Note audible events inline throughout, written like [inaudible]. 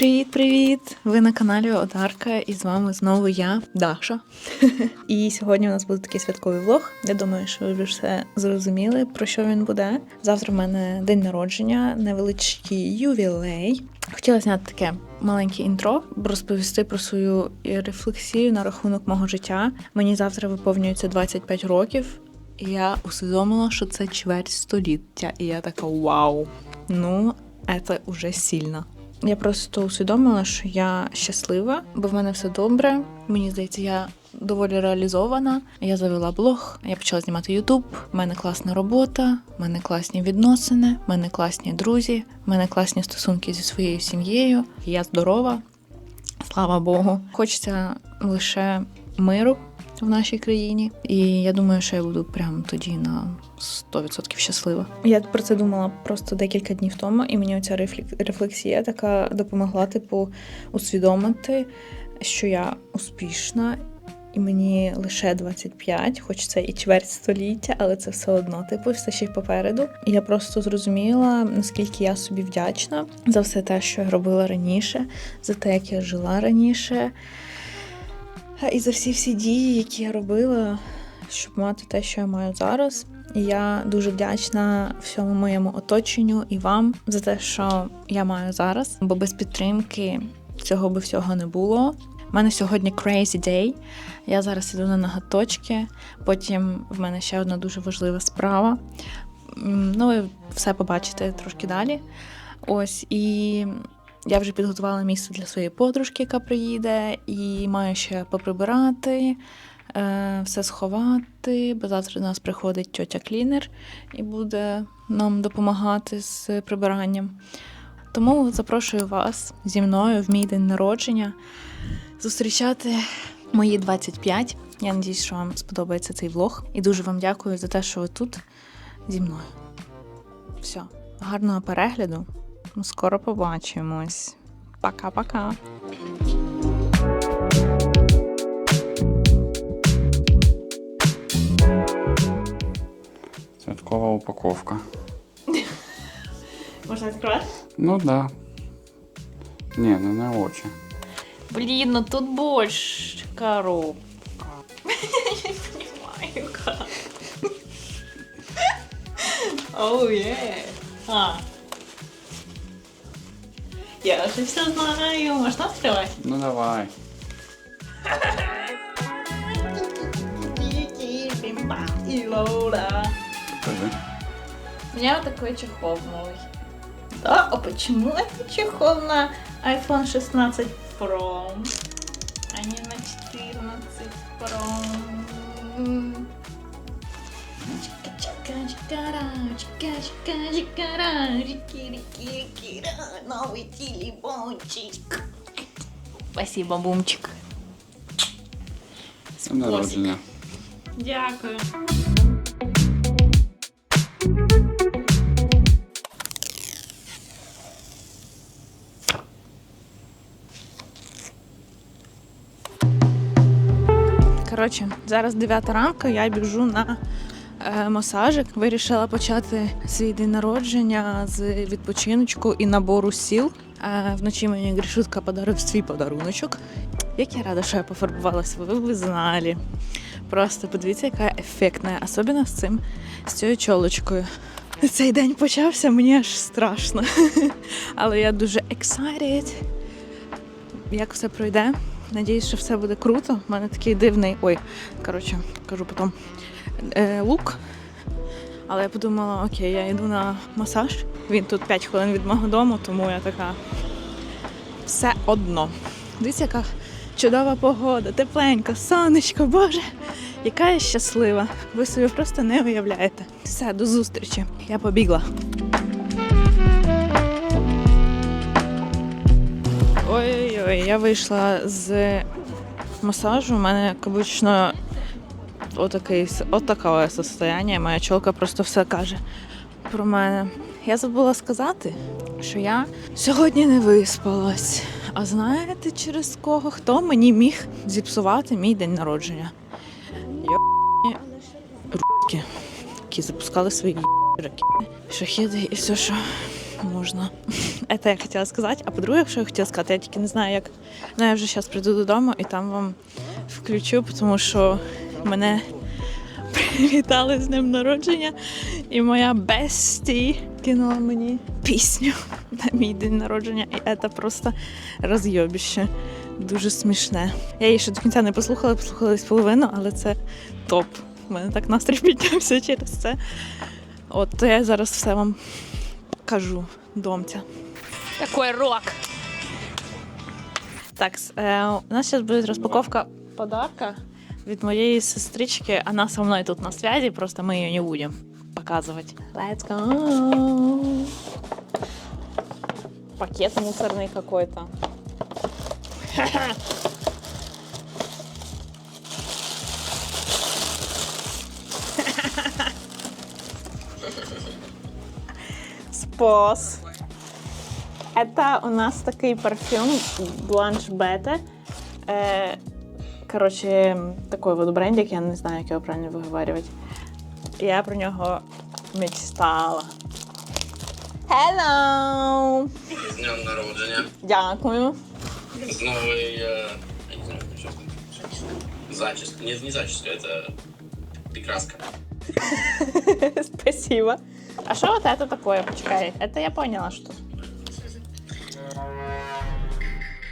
Привіт-привіт! Ви на каналі Одарка, і з вами знову я, Даша. [laughs] І сьогодні у нас буде такий святковий влог. Я думаю, що ви вже все зрозуміли, про що він буде. Завтра в мене день народження, невеличкий ювілей. Хотіла зняти таке маленьке інтро, розповісти про свою рефлексію на рахунок мого життя. Мені завтра виповнюється 25 років. І я усвідомила, що це чверть століття. І я така вау. Ну, це уже сильно. Я просто усвідомила, що я щаслива, бо в мене все добре. Мені здається, я доволі реалізована. Я завела блог, я почала знімати Ютуб. У мене класна робота, в мене класні відносини, в мене класні друзі, в мене класні стосунки зі своєю сім'єю. Я здорова, слава Богу. Хочеться лише миру в нашій країні, і я думаю, що я буду прямо тоді на 100% щаслива. Я про це думала просто декілька днів тому, і мені ця рефлексія така допомогла, типу, усвідомити, що я успішна. І мені лише 25, хоч це і чверть століття, але це все одно, типу, все ще й попереду. І я просто зрозуміла, наскільки я собі вдячна за все те, що я робила раніше, за те, як я жила раніше. І за всі всі дії, які я робила, щоб мати те, що я маю зараз. І я дуже вдячна всьому моєму оточенню і вам за те, що я маю зараз. Бо без підтримки цього би всього не було. У мене сьогодні crazy day. Я зараз іду на ноготочки, потім в мене ще одна дуже важлива справа. Ну, ви все побачите трошки далі. Ось і я вже підготувала місце для своєї подружки, яка приїде, і маю ще поприбирати, е, все сховати, бо завтра до нас приходить тьотя Клінер і буде нам допомагати з прибиранням. Тому запрошую вас зі мною в мій день народження зустрічати мої 25. Я надіюсь, що вам сподобається цей влог. І дуже вам дякую за те, що ви тут зі мною. Все, гарного перегляду. Ну, Скоро побачимось. Пока-пока. Святкова упаковка. [laughs] Можна відкривати? Ну да. Не, ну не очі. Блін, ну тут больше коробка. [laughs] Я не понимаю, как. Оу, є. А. [laughs] Я вже все знаю. Можна відкривати? Ну давай. У меня вот такой чехол новый. Да, а почему это чехол на iPhone 16 Pro, а не на 14 Pro? Новый телефончик. Спасибо, бумчик. Народження. Дякую. Коротше, зараз 9 ранку, я біжу на масажик. Вирішила почати свій день народження з відпочиночку і набору сіл. Е, вночі мені Грішутка подарив свій подаруночок. Як я рада, що я пофарбувалася, ви б знали. Просто подивіться, яка ефектна, особливо з цим, з цією чолочкою. Цей день почався, мені аж страшно. Але я дуже excited. Як все пройде. Надіюсь, що все буде круто. У мене такий дивний. Ой, коротше, кажу потім е, лук. Але я подумала, окей, я йду на масаж. Він тут 5 хвилин від мого дому, тому я така все одно. Дивіться, яка чудова погода, тепленько, сонечко, боже, яка я щаслива. Ви собі просто не уявляєте. Все, до зустрічі. Я побігла. Ой-ой-ой, я вийшла з масажу. У мене як отакий, отаке состояние. Моя чолка просто все каже про мене. Я забула сказати, що я сьогодні не виспалась. А знаєте, через кого? Хто мені міг зіпсувати мій день народження? Йо руки, які запускали свої ракети, шахіди і все, що можна. Це я хотіла сказати. А по-друге, що я хотіла сказати, я тільки не знаю, як. Ну, я вже зараз прийду додому і там вам включу, тому що мене [laughs] привітали з днем народження, і моя бесті кинула мені пісню на мій день народження, і це просто розйобіще. Дуже смішне. Я її ще до кінця не послухала, послухала десь половину, але це топ. У мене так настрій [laughs] піднявся через це. От то я зараз все вам кажу, домця. Такой рок. Так, е, у нас зараз буде розпаковка подарка від моєї сестрички. Вона со мною тут на связи, просто ми її не будемо показувати. Let's go! Пакет мусорный какой-то. Спас. Это у нас такий парфюм Blanche Bete. Е, коротше, такий вот брендик, я не знаю, як його правильно виговорювати. Я про нього мечтала. Hello! З днем народження. Дякую. З нової, е, я не знаю, що це. Зачіска. Не, не зачіска, це прикраска. [laughs] Спасибо. А що вот это такое? Почекай, это я поняла, що.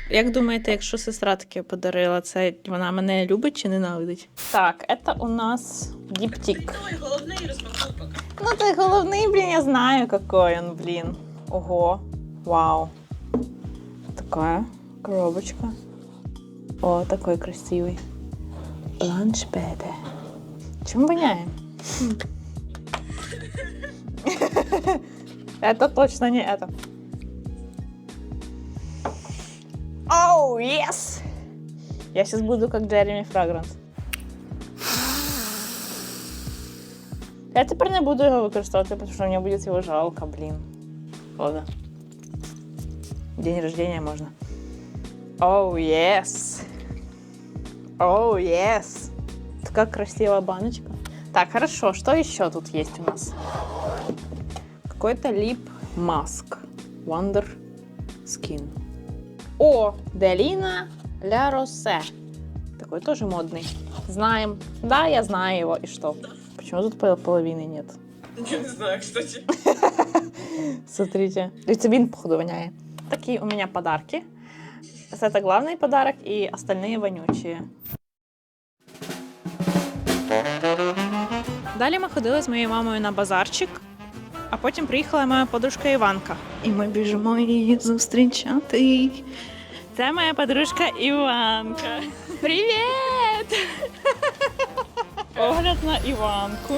Як думаєте, якщо сестра таке подарила, це вона мене любить чи ненавидить? Так, це у нас діптік. Головний розпаковка. Ну, той головний, блін, я знаю, какой он, блін. Ого, вау. Такая коробочка. О, такой красивый. Ланчпеде. Чем воняет? Это [laughs] точно не это. Оу, yes! Я сейчас буду как Джереми Фрагранс. Я тепер не буду його використовувати, тому що мені буде його жалко, блін. Ладно. День рождения можна. Оу, oh, yes. Оу, oh, yes. Такая красивая баночка. Так, хорошо, что еще тут есть у нас? Какой-то лип маск. Wonder Skin. О, Делина Ля Росе. Такой тоже модный. Знаем. Да, я знаю его. И что? Почему тут пол- половины нет? Я не знаю, кстати. [laughs] Смотрите. Это вин, походу, воняет. Такие у меня подарки. Это главный подарок, и остальные вонючие. Далі ми ходили з моєю мамою на базарчик, а потім приїхала моя подружка Іванка. І ми біжимо її зустрічати. Це моя подружка Іванка. Привіт! Огляд на Іванку.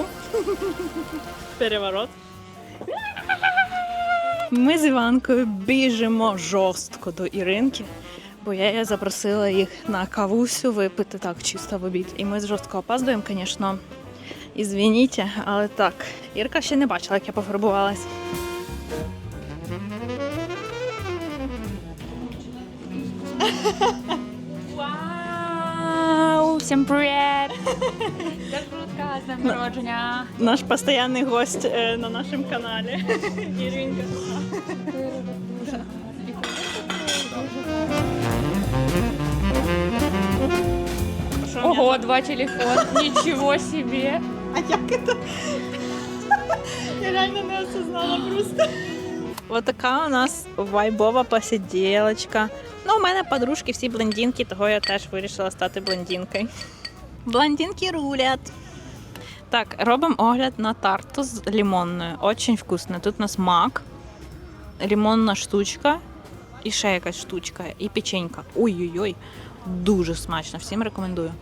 Переворот. Ми з Іванкою біжимо жорстко до Іринки, бо я запросила їх на кавусю випити так чисто в обід. І ми жорстко опаздуємо, звісно. Ізвініть, але так. Ірка ще не бачила, як я пофарбувалась. Вау! Всім привіт! Це круто, з днем народження. Наш постійний гость е, на нашому каналі. [laughs] Іринка. Ого, два телефона. Нічого собі. А як це? Я реально не осознала просто. Вот така у нас вайбова посиділочка. Ну, у мене подружки всі блондинки, того я теж вирішила стати блондинкою. Блондинки рулять. Так, робимо огляд на тарту з лимонною. Очень вкусно. Тут у нас мак, лимонна штучка і ще якась штучка, і печенька. Ой-ой-ой, дуже смачно. Всім рекомендую.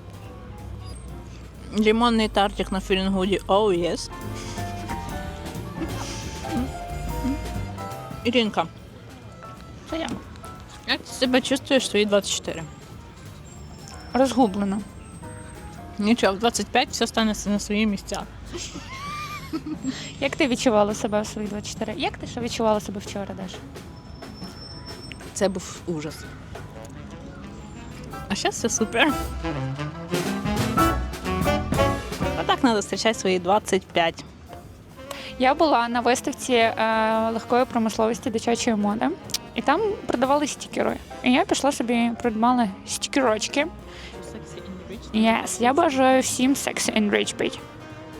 Лимонний тартик на філінгуді. Оу, oh, yes. Іринка, Це я. як ти себе чувствуєш в свої 24? Розгублена. Нічого, в 25 все стане на свої місця. Як ти відчувала себе в свої 24? Як ти ще відчувала себе вчора, Даш? Це був ужас. А зараз все супер. Отак треба зустрічати свої 25. Я була на виставці е, легкої промисловості дитячої моди, і там продавали стікери. І я пішла собі, придбала стікерочки. Yes, я бажаю всім сексі and rich bitch.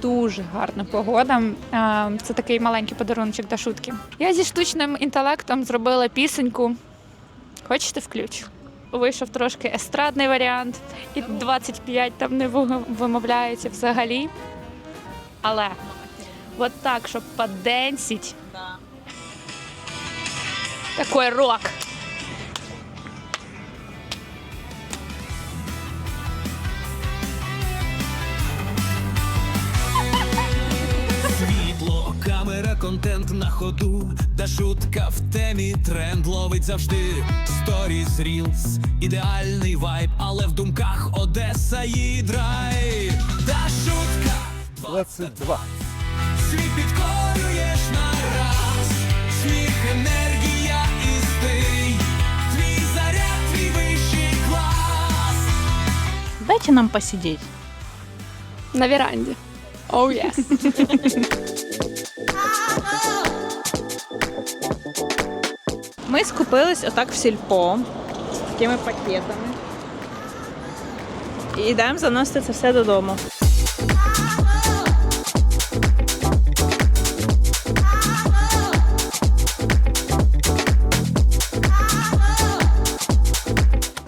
Дуже гарна погода. Е, Це такий маленький подаруночок до шутки. Я зі штучним інтелектом зробила пісеньку. Хочете включу? Вийшов трошки естрадний варіант, і 25 там не вимовляється взагалі. Але от так, щоб поденсіть, Такой рок. Контент на ходу, та шутка в темі, тренд ловить завжди. Сторіс, рілс, ідеальний вайб, але в думках Одеса її драйв. Та шутка 22. світ підкорюєш на раз, сміх, енергія і стиль, твій заряд, твій вищий клас. Дайте нам посидеть. На веранді. Oh, yes. [laughs] Ми скупились отак в сільпо з такими пакетами. І йдемо заносити це все додому.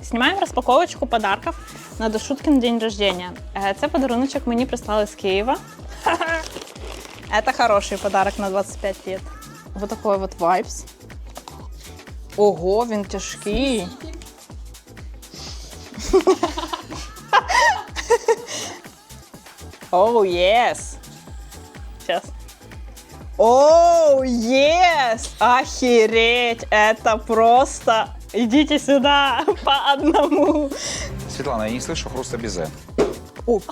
Знімаємо розпаковочку подарків на Дошуткин день рождения. Е, Це подаруночок мені прислали з Києва. [laughs] Это хороший подарок на 25 лет. Вот такой вот вайбс. Ого, він тяжкий. Оу, єс. Сейчас. Оу, єс! Охереть! Это просто... Идите сюда [laughs] по одному. Светлана, я не слышу хруста безе. Оп.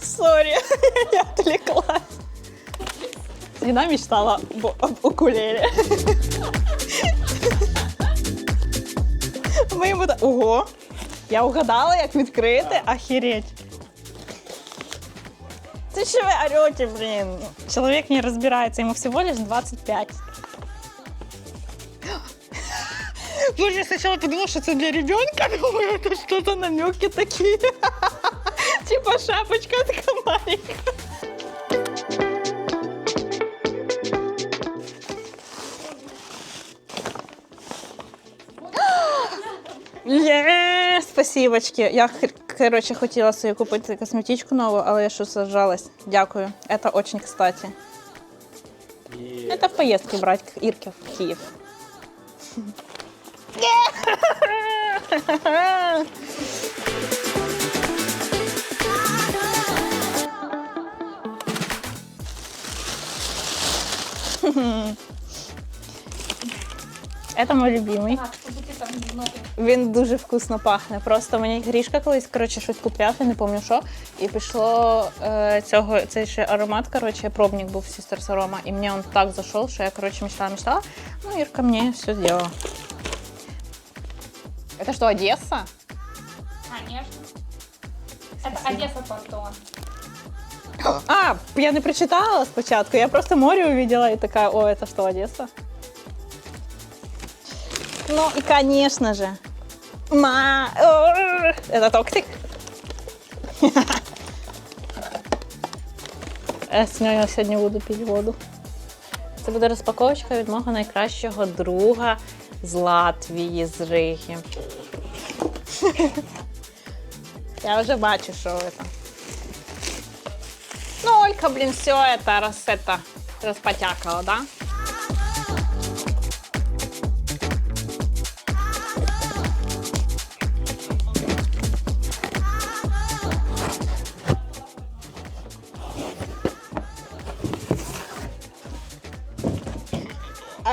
Сори, [laughs] я отвлеклась. Всегда мечтала об, об укулеле. Йому та- Ого! Я угадала, як відкрити. Охереть. Ты что вы орете, блин? Человек не разбирается, ему всего лишь 25. Боже, я сначала подумала, что это для ребенка, думаю, это что-то намеки такие. [laughs] Типа шапочка такая маленькая. Спасибочки. Я, короче, хотіла собі купити косметичку нову, але я щось зажалась. Дякую. Это очень кстати. Это в поездке брать к Ирке в Киев. Это мой любимий. Він дуже вкусно пахне. Просто мені Грішка колись коротше, щось купляв, я не пам'ятаю що. І пішло е, цього, цей ще аромат, коротше, пробник був Sisters Aroma, і мені він так зайшов, що я коротше, мечтала, мечтала. Ну, Ірка мені все зробила. Это что, Одесса? Конечно. Это Одесса Портова. А, я не прочитала спочатку, я просто море увидела и такая, о, это что, Одесса? Ну и, конечно же, ма... о, Это токсик? Е, З нього [laughs] я сьогодні буду пити воду. Це буде розпаковочка від мого найкращого друга з Латвії, з Риги. [laughs] Я вже бачу, що ви там. Ну, Олька, блин, все это, раз это, распотякала, да?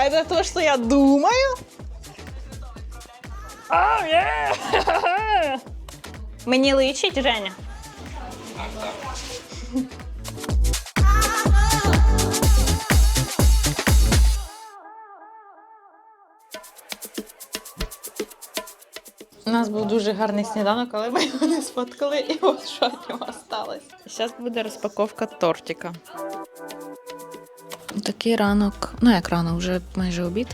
А это то, что я думаю? А, є! [laughs] Мені личить, Женя? У нас був дуже гарний сніданок, але ми його не сфоткали, і от що від нього осталось. Зараз буде розпаковка тортика. Такий ранок, ну як ранок, вже майже обід.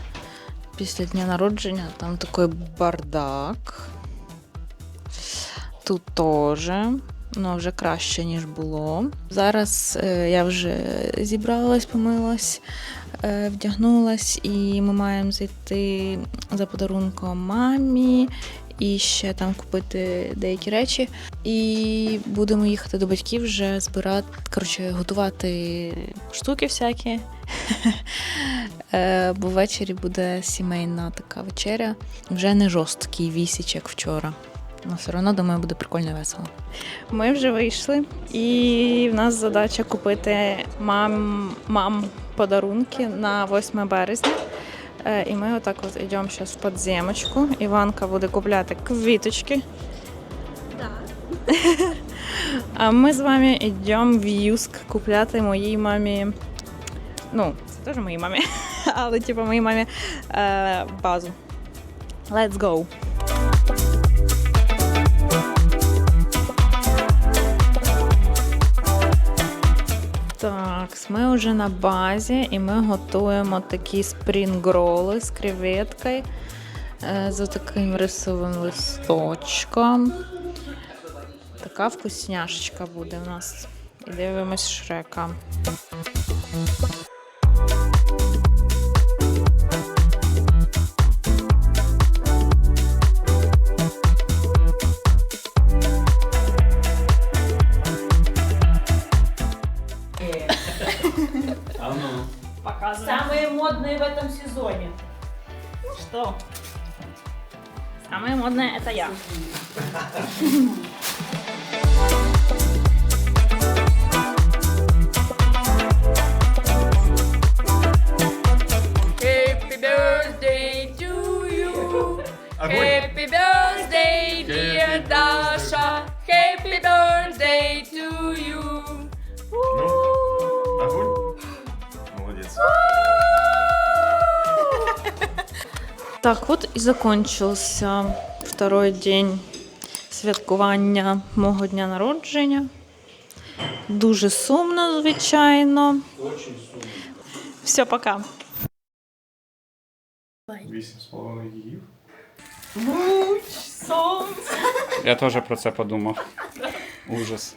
Після дня народження там такий бардак. Тут теж. Ну, вже краще, ніж було. Зараз е, я вже зібралась, помилась, е, вдягнулась, і ми маємо зайти за подарунком мамі і ще там купити деякі речі. І будемо їхати до батьків вже збирати, коротше, готувати штуки всякі. [laughs] Е, Бо ввечері буде сімейна така вечеря. Вже не жорсткий вісіч, як вчора. Ну, все одно, думаю, буде прикольно і весело. Ми вже вийшли, і в нас задача купити мам, мам подарунки на 8 березня. Е, І ми отак от йдемо зараз в підземочку. Іванка буде купляти квіточки. [laughs] А ми з вами йдемо в Юск купляти моїй мамі. Ну, це теж моїй мамі, [laughs] але типу моїй мамі е, базу. Let's go! Так, ми вже на базі і ми готуємо такі спрінгроли з креветкою, е, з таким рисовим листочком. Така вкусняшечка буде у нас. І дивимось шрека. Самое модное это я. Happy birthday to you. Happy birthday, dear Dasha. Happy birthday to you. Молодец. Так, от і закончився второй день святкування мого дня народження. Дуже сумно, звичайно. Все, пока. Вісім з половиною гігів. Я теж про це подумав. Ужас.